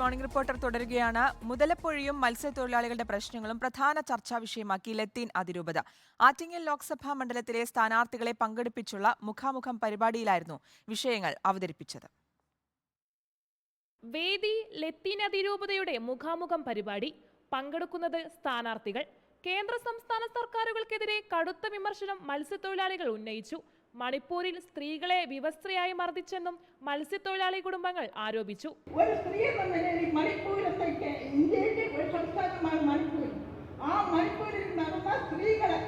Good morning reporter തുടരുകയാണ്. മുതലപ്പൊഴിയും മത്സ്യത്തൊഴിലാളികളുടെ പ്രശ്നങ്ങളും പ്രധാന ചർച്ചാ വിഷയമാക്കി ലത്തീൻ അതിരൂപത. ആറ്റിങ്ങൽ ലോക്സഭാ മണ്ഡലത്തിലെ സ്ഥാനാർത്ഥികളെ പങ്കെടുപ്പിച്ചുള്ള മുഖാമുഖം പരിപാടിയിലായിരുന്നു വിഷയങ്ങൾ അവതരിപ്പിച്ചത്. വേദി ലത്തീൻ അതിരൂപതയുടെ മുഖാമുഖം പരിപാടി. പങ്കെടുക്കുന്നത് സ്ഥാനാർത്ഥികൾ. കേന്ദ്ര സംസ്ഥാന സർക്കാരുകൾക്കെതിരെ കടുത്ത വിമർശനം മത്സ്യത്തൊഴിലാളികൾ ഉന്നയിച്ചു. മണിപ്പൂരിൽ സ്ത്രീകളെ വിവസ്ത്രയായി മർദ്ദിച്ചെന്നും മത്സ്യത്തൊഴിലാളി കുടുംബങ്ങൾ ആരോപിച്ചു. ഒരു സ്ത്രീ എന്ന നിലയിൽ മണിപ്പൂരത്തേക്ക് ഇന്ത്യയിലെ ഒരു സംസ്ഥാനമാണ് മണിപ്പൂർ ആ മണിപ്പൂരിൽ നടന്ന സ്ത്രീകളെ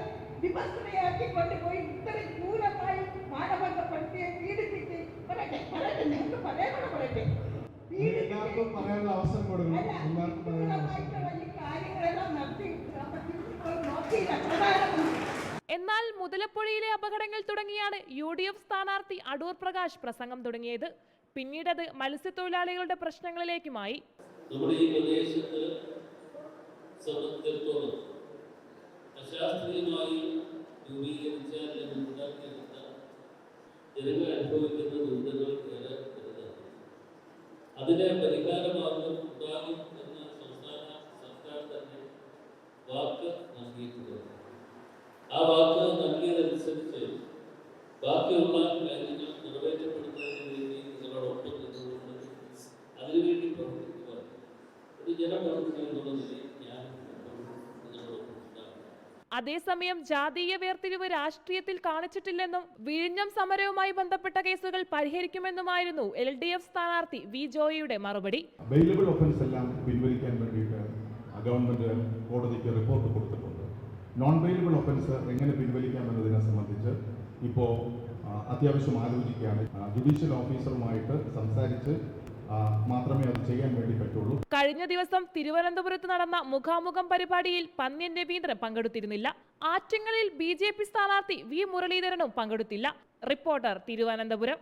വിഭസ്ത്രയാക്കി കൊണ്ടുപോയി ഇത്രയും ക്രൂരമായി മാനഭംഗപ്പെടുത്തി പീഡിപ്പിച്ച് പറയട്ടെ പറയട്ടെ നിങ്ങൾക്ക് പറയണം പറയട്ടെ. എല്ലാവർക്കും പറയാനുള്ള അവസരം കൊടുക്കണം. എല്ലാവർക്കും പറയാനുള്ള അവസരം ക്രൂരമായിട്ടുള്ള ഈ കാര്യങ്ങളെല്ലാം നടത്തി അപ്പൊ തിരിച്ചുപോയി നോക്കിയില്ല എന്നാൽ മുതലപ്പുഴയിലെ അപകടങ്ങൾ തുടങ്ങിയാണ് യു ഡി എഫ് സ്ഥാനാർത്ഥി അടൂർ പ്രകാശ് പ്രസംഗം തുടങ്ങിയത്. പിന്നീടത് മത്സ്യത്തൊഴിലാളികളുടെ പ്രശ്നങ്ങളിലേക്കുമായി. നമ്മുടെ ഈ പ്രദേശത്ത് അശാസ്ത്രീയമായി രൂപീകരിച്ച അല്ലെങ്കിൽ ഉണ്ടാക്കിയെടുത്ത ജനങ്ങൾ അനുഭവിക്കുന്ന ദുരിതങ്ങൾ ഏറെ വലുതാണ്. അതിന് പരിഹാരമാർഗം ഉണ്ടാകും എന്ന് സംസ്ഥാന സർക്കാർ തന്നെ വാക്ക് നൽകിയിട്ടുണ്ട് ആ വാക്ക് നൽകിയതനുസരിച്ച് ബാക്കിയുള്ള കാര്യങ്ങൾ നിറവേറ്റപ്പെടുന്നതിന് വേണ്ടി നിങ്ങളോടൊപ്പം നിന്നുകൊണ്ട് അതിനുവേണ്ടി പ്രവർത്തിക്കുക ഒരു ജനപ്രതിനിധി എന്നുള്ള നിലയിൽ ഞാൻ എപ്പോഴും നിങ്ങളോടൊപ്പം ഉണ്ടാകും അതേസമയം ജാതീയ വേർതിരിവ് രാഷ്ട്രീയത്തിൽ കാണിച്ചിട്ടില്ലെന്നും വിഴിഞ്ഞം സമരവുമായി ബന്ധപ്പെട്ട കേസുകൾ പരിഹരിക്കുമെന്നുമായിരുന്നു എൽ ഡി എഫ് സ്ഥാനാർത്ഥി വി ജോയിയുടെ മറുപടി. അവൈലബിൾ ഒഫൻസ് എല്ലാം പിൻവലിക്കാൻ ഗവൺമെന്റ് കോടതിക്ക് റിപ്പോർട്ട് കൊടുത്തിട്ടുണ്ട്. നോൺ അവൈലബിൾ ഒഫൻസ് എങ്ങനെ പിൻവലിക്കാമെന്നതിനെ സംബന്ധിച്ച് ഇപ്പോൾ അത്യാവശ്യം ആലോചിക്കുകയാണ്. ജുഡീഷ്യൽ ഓഫീസറുമായിട്ട് സംസാരിച്ച് മാത്രമേ അത് ചെയ്യാൻ വേണ്ടി പറ്റുള്ളൂ. കഴിഞ്ഞ ദിവസം തിരുവനന്തപുരത്ത് നടന്ന മുഖാമുഖം പരിപാടിയിൽ പന്ന്യൻ രവീന്ദ്രൻ പങ്കെടുത്തിരുന്നില്ല. ആറ്റിങ്ങലിൽ ബി ജെ പി സ്ഥാനാർത്ഥി വി മുരളീധരനും പങ്കെടുത്തില്ല. റിപ്പോർട്ടർ തിരുവനന്തപുരം.